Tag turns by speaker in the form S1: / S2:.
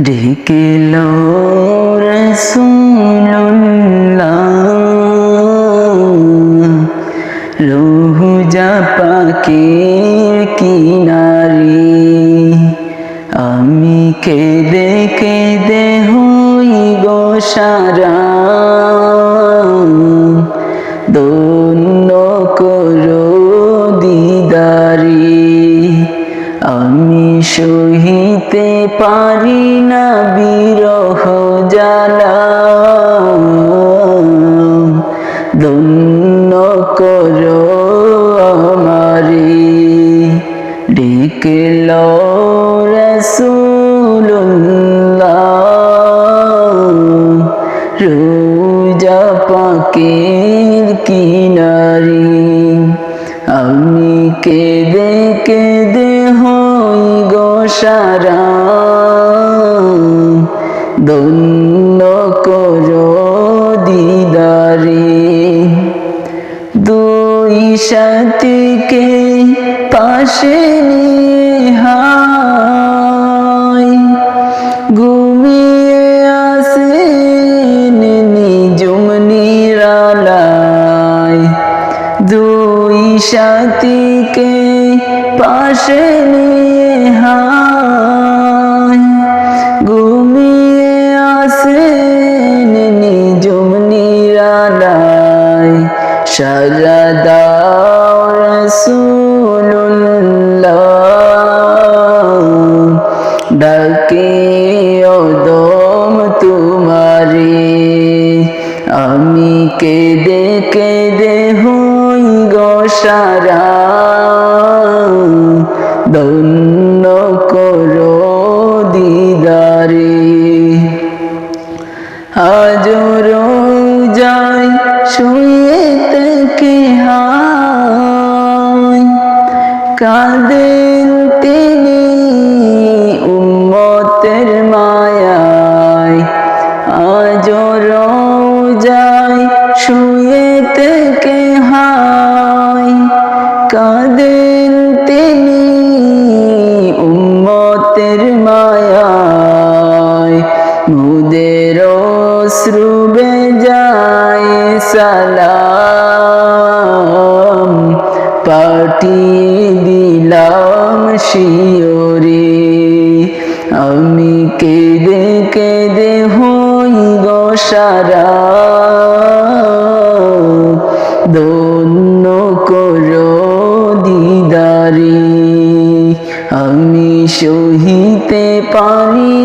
S1: ডেকেল রসুল্লাহ রোজা পাকের কিনারে আমি কেঁদে কেঁদে হই গো সারা। দন্য সহিতে পারি না বিরহ জ্বালা। করো আমারি। ডেকেল রসুল্লাহ কিনারি। আমি কেঁদে কেঁদে হই গো সারা দন্য করো দিদারে। দুই সাথীকে পাশে নিয়ে হায় ঘুমিয়ে আসেন নিজুম নিরালায়। দুই সাথীকে পাশে নিয়ে হায়, ঘুমিয়ে আসেন নিজুম নিরালায়। সাজা দাও রসুল্লাহ ডাকে অদম তোমারে। আমি কেঁদে কেঁদে হই গো সারা দন্য করো দিদারে। হাজর যাই শুয়ে থেকে হায়। কাঁদেন তিনি উম্মতের মায়ায়। আজর যাই শুয়ে থেকে হায়। কাঁদেন মুদের শ্রুবে যায় সালাম। পাঠিয়ে দিলাম শিওরে, আমি কেঁদে কেঁদে হই গো সারা। দন্য করো দিদারি, আমি সহিতে পারি